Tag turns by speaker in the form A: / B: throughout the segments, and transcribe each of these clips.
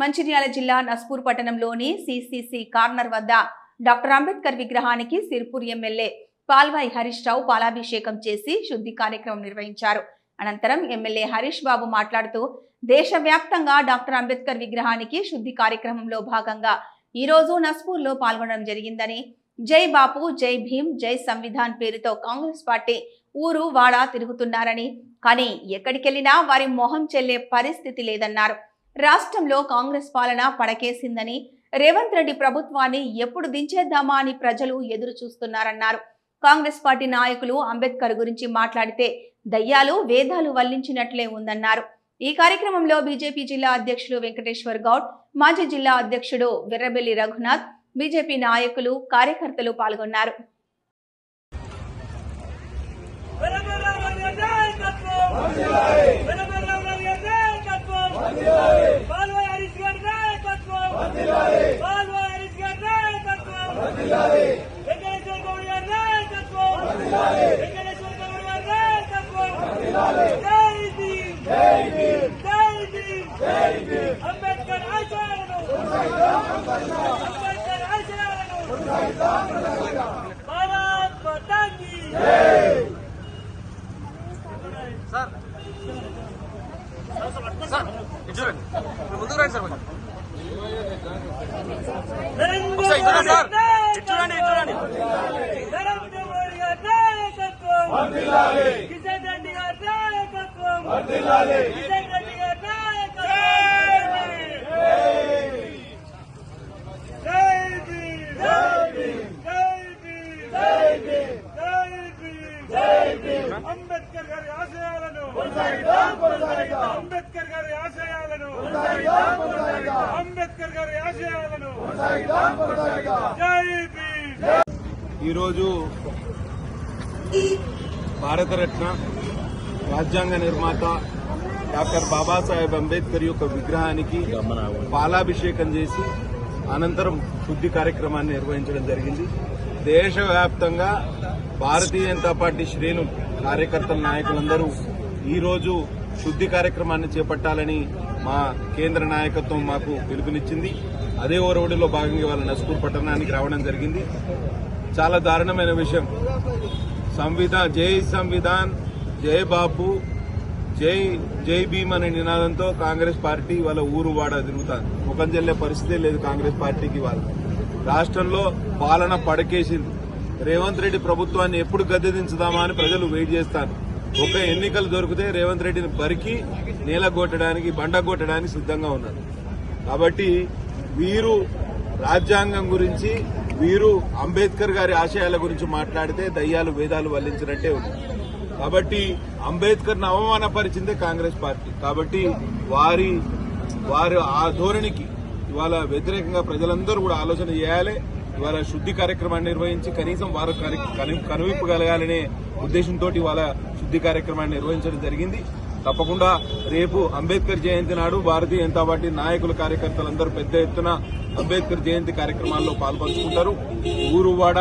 A: మంచిర్యాల జిల్లా నస్పూర్ పట్టణంలోని CCC corner వద్ద డాక్టర్ అంబేద్కర్ విగ్రహానికి సిర్పూర్ ఎమ్మెల్యే పాల్వాయి హరీష్ రావు పాలాభిషేకం చేసి శుద్ధి కార్యక్రమం నిర్వహించారు. అనంతరం ఎమ్మెల్యే హరీష్ బాబు మాట్లాడుతూ దేశవ్యాప్తంగా డాక్టర్ అంబేద్కర్ విగ్రహానికి శుద్ధి కార్యక్రమంలో భాగంగా ఈరోజు నస్పూర్లో పాల్గొనడం జరిగిందని జై బాపు జై భీమ్ జై సంవిధాన్ పేరుతో కాంగ్రెస్ పార్టీ ఊరు వాడ తిరుగుతున్నారని కానీ ఎక్కడికెళ్ళినా వారి మొహం చెల్లే పరిస్థితి లేదన్నారు. రాష్ట్రంలో కాంగ్రెస్ పాలన పడకేసిందని రేవంత్ రెడ్డి ప్రభుత్వాన్ని ఎప్పుడు దించేద్దామా అని ప్రజలు ఎదురు చూస్తున్నారన్నారు. కాంగ్రెస్ పార్టీ నాయకులు అంబేద్కర్ గురించి మాట్లాడితే దయ్యాలు వేదాలు వల్లించినట్లే ఉందన్నారు. ఈ కార్యక్రమంలో బీజేపీ జిల్లా అధ్యక్షుడు వెంకటేశ్వర్ గౌడ్ మాజీ జిల్లా అధ్యక్షుడు విర్రబెల్లి రఘునాథ్ బీజేపీ నాయకులు కార్యకర్తలు పాల్గొన్నారు.
B: అంబేద్కర్ ఆశయాలను భారత్ మాతా కీ
C: సార్ ఇటు చూడండి ముందుకు రండి సార్ కొంచెం. ఒకసారి ఇటు చూడండి సార్ ఇటు చూడండి ఇటు చూడండి
B: నాయకత్వం కిషన్ రెడ్డి గారి నాయకత్వం కిషన్ రెడ్డి గారి నాయకత్వం జై భీమ్ జై భీమ్ జై భీమ్ జై భీమ్ జై ఉండాలి. అంబేద్కర్ గారి ఆశయాలను అంబేద్కర్ గారి ఆశయాలను అంబేద్కర్ గారి ఆశయాలను
D: ఈరోజు భారతరత్న రాజ్యాంగ నిర్మాత డాక్టర్ బాబాసాహెబ్ అంబేద్కర్ యొక్క విగ్రహానికి పాలాభిషేకం చేసి అనంతరం శుద్ధి కార్యక్రమాన్ని నిర్వహించడం జరిగింది. దేశవ్యాప్తంగా భారతీయ జనతా పార్టీ శ్రేణు కార్యకర్తల నాయకులందరూ ఈరోజు శుద్ధి కార్యక్రమాన్ని చేపట్టాలని మా కేంద్ర నాయకత్వం మాకు పిలుపునిచ్చింది. అదే ఓరవడిలో భాగంగా వాళ్ళ నస్కూర్ పట్టణానికి రావడం జరిగింది. చాలా దారుణమైన విషయం. సంవిధాన్ జై సంవిధాన్ జై బాపు జై జై భీమ్ అనే నినాదంతో కాంగ్రెస్ పార్టీ వాళ్ళ ఊరు వాడ తిరుగుతారు ముఖం చెల్లే పరిస్థితే లేదు కాంగ్రెస్ పార్టీకి వాళ్ళు రాష్ట్రంలో పాలన పడకేసింది. రేవంత్ రెడ్డి ప్రభుత్వాన్ని ఎప్పుడు గద్దెదించుదామా అని ప్రజలు వెయిట్ చేస్తారు. ఒక ఎన్నికలు దొరికితే రేవంత్ రెడ్డిని బరికి నేలగొట్టడానికి బండగొట్టడానికి సిద్ధంగా ఉన్నారు. కాబట్టి వీరు రాజ్యాంగం గురించి వీరు అంబేద్కర్ గారి ఆశయాల గురించి మాట్లాడితే దయ్యాలు వేదాలు వల్లించినట్టే ఉంది. కాబట్టి అంబేద్కర్ను అవమానపరిచిందే కాంగ్రెస్ పార్టీ. కాబట్టి వారి వారి ఆ ధోరణికి ఇవాళ వ్యతిరేకంగా ప్రజలందరూ కూడా ఆలోచన చేయాలి. ఇవాళ శుద్ధి కార్యక్రమాన్ని నిర్వహించి కనీసం వారు కని- కని- కనువిప్పగలగాలనే ఉద్దేశంతో ఇవాళ శుద్ధి కార్యక్రమాన్ని నిర్వహించడం జరిగింది. తప్పకుండా రేపు అంబేద్కర్ జయంతి నాడు భారతీయ జనతా పార్టీ నాయకులు కార్యకర్తలందరూ పెద్ద ఎత్తున అంబేద్కర్ జయంతి కార్యక్రమాల్లో పాల్పంచుకుంటారు. ఊరువాడ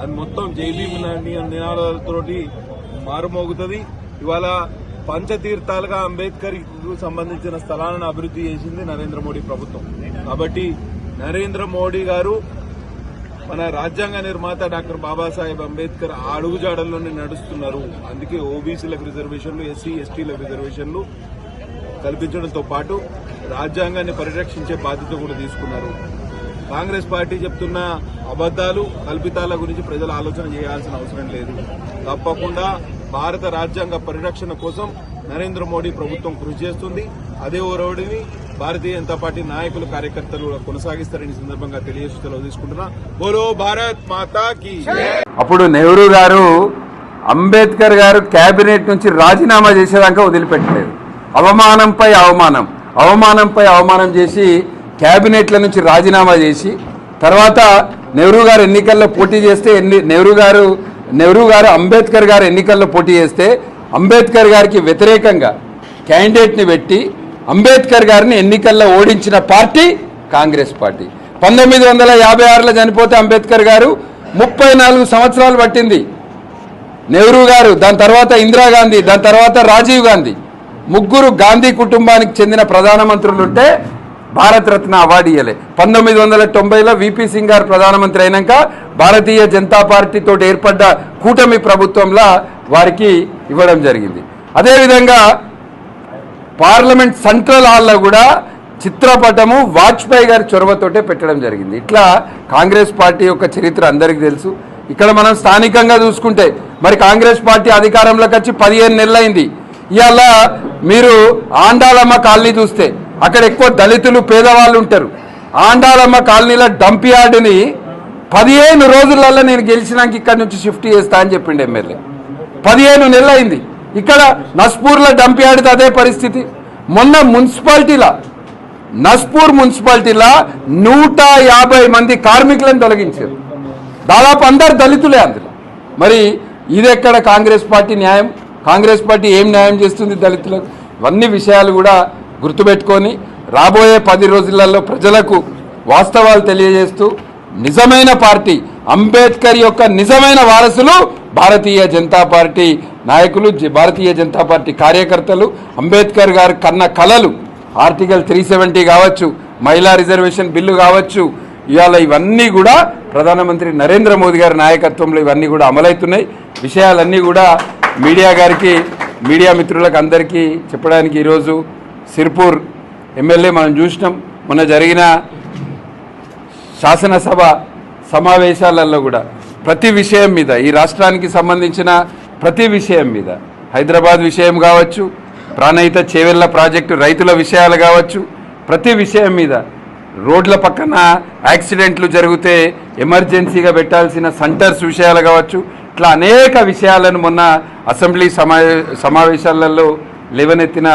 D: అది మొత్తం జైబీ నినాదాలతోటి మారుమోగుతుంది. ఇవాళ పంచతీర్థాలుగా అంబేద్కర్ సంబంధించిన స్థలాలను అభివృద్ధి చేసింది నరేంద్ర మోడీ ప్రభుత్వం. కాబట్టి నరేంద్ర మోడీ గారు మన రాజ్యాంగ నిర్మాత డాక్టర్ బాబాసాహెబ్ అంబేద్కర్ అడుగుజాడల్లోనే నడుస్తున్నారు. అందుకే ఓబీసీలకు రిజర్వేషన్లు ఎస్సీ ఎస్టీలకు రిజర్వేషన్లు కల్పించడంతో పాటు రాజ్యాంగాన్ని పరిరక్షించే బాధ్యత కూడా తీసుకున్నారు. కాంగ్రెస్ పార్టీ చెప్తున్న అబద్దాలు కల్పితాల గురించి ప్రజలు ఆలోచన చేయాల్సిన అవసరం లేదు. తప్పకుండా భారత రాజ్యాంగ పరిరక్షణ కోసం నరేంద్ర మోడీ ప్రభుత్వం కృషి చేస్తుంది. అదే ఓరవడిని భారతీయ జనతా పార్టీ నాయకులు కార్యకర్తలు కొనసాగిస్తారని సందర్భంగా తెలియజేస్తూ తీసుకుంటున్నా. బోలో భారత్ మాతాకి
E: అప్పుడు నెహ్రూ గారు అంబేద్కర్ గారు కేబినెట్ నుంచి రాజీనామా చేసేదాకా వదిలిపెట్టలేదు. అవమానంపై అవమానం అవమానంపై అవమానం చేసి క్యాబినెట్ల నుంచి రాజీనామా చేసి తర్వాత నెహ్రూ గారు ఎన్నికల్లో పోటీ చేస్తే ఎన్ని నెహ్రూ గారు నెహ్రూ గారు అంబేద్కర్ గారు ఎన్నికల్లో పోటీ చేస్తే అంబేద్కర్ గారికి వ్యతిరేకంగా క్యాండిడేట్ని పెట్టి అంబేద్కర్ గారిని ఎన్నికల్లో ఓడించిన పార్టీ కాంగ్రెస్ పార్టీ. పంతొమ్మిది వందల యాభై ఆరులో చనిపోతే అంబేద్కర్ గారు ముప్పై నాలుగు సంవత్సరాలు పట్టింది. నెహ్రూ గారు దాని తర్వాత ఇందిరాగాంధీ దాని తర్వాత రాజీవ్ గాంధీ. ముగ్గురు గాంధీ కుటుంబానికి చెందిన ప్రధానమంత్రులుంటే భారతరత్న అవార్డు ఇవ్వలే పంతొమ్మిది వందల తొంభైలో విపి సింగ్ గారు ప్రధానమంత్రి అయినాక భారతీయ జనతా పార్టీతో ఏర్పడ్డ కూటమి ప్రభుత్వంలో వారికి ఇవ్వడం జరిగింది. అదేవిధంగా పార్లమెంట్ సెంట్రల్ హాల్లో కూడా చిత్రపటము వాజ్పేయి గారి చొరవతోటే పెట్టడం జరిగింది. ఇట్లా కాంగ్రెస్ పార్టీ యొక్క చరిత్ర అందరికీ తెలుసు. ఇక్కడ మనం స్థానికంగా చూసుకుంటే మరి కాంగ్రెస్ పార్టీ అధికారంలోకి వచ్చి పదిహేను నెలలైంది. ఇవాళ మీరు ఆండాలమ్మ కాలనీ చూస్తే అక్కడ ఎక్కువ దళితులు పేదవాళ్ళు ఉంటారు. ఆండాలమ్మ కాలనీలో డంప్ యార్డుని పదిహేను రోజులలో నేను గెలిచినాక ఇక్కడ నుంచి షిఫ్ట్ చేస్తా అని చెప్పిండు ఎమ్మెల్యే. పదిహేను నెలలు అయింది. ఇక్కడ నస్పూర్లో డంప్ యార్డ్ అదే పరిస్థితి. మొన్న మున్సిపాలిటీలో నస్పూర్ మున్సిపాలిటీలో నూట యాభై మంది కార్మికులను తొలగించారు. దాదాపు అందరు దళితులే అందులో. మరి ఇదెక్కడ కాంగ్రెస్ పార్టీ న్యాయం? కాంగ్రెస్ పార్టీ ఏం న్యాయం చేస్తుంది దళితులకు? ఇవన్నీ విషయాలు కూడా గుర్తుపెట్టుకొని రాబోయే పది రోజులలో ప్రజలకు వాస్తవాలు తెలియజేస్తూ నిజమైన పార్టీ అంబేద్కర్ యొక్క నిజమైన వారసులు భారతీయ జనతా పార్టీ నాయకులు భారతీయ జనతా పార్టీ కార్యకర్తలు అంబేద్కర్ గారు కన్న కలలు ఆర్టికల్ త్రీ సెవెంటీ కావచ్చు మహిళా రిజర్వేషన్ బిల్లు కావచ్చు ఇవాళ ఇవన్నీ కూడా ప్రధానమంత్రి నరేంద్ర మోదీ గారి నాయకత్వంలో ఇవన్నీ కూడా అమలవుతున్నాయి. విషయాలన్నీ కూడా మీడియా గారికి మీడియా మిత్రులకు అందరికీ చెప్పడానికి ఈరోజు సిర్పూర్ ఎమ్మెల్యే మనం చూసినాం. మొన్న జరిగిన శాసనసభ సమావేశాలలో కూడా ప్రతి విషయం మీద ఈ రాష్ట్రానికి సంబంధించిన ప్రతి విషయం మీద హైదరాబాద్ విషయం కావచ్చు ప్రాణహిత చేవెళ్ళ ప్రాజెక్టు రైతుల విషయాలు కావచ్చు ప్రతి విషయం మీద రోడ్ల పక్కన యాక్సిడెంట్లు జరిగితే ఎమర్జెన్సీగా పెట్టాల్సిన సెంటర్స్ విషయాలు కావచ్చు ఇట్లా అనేక విషయాలను మొన్న అసెంబ్లీ సమా సమావేశాలలో లేవనెత్తిన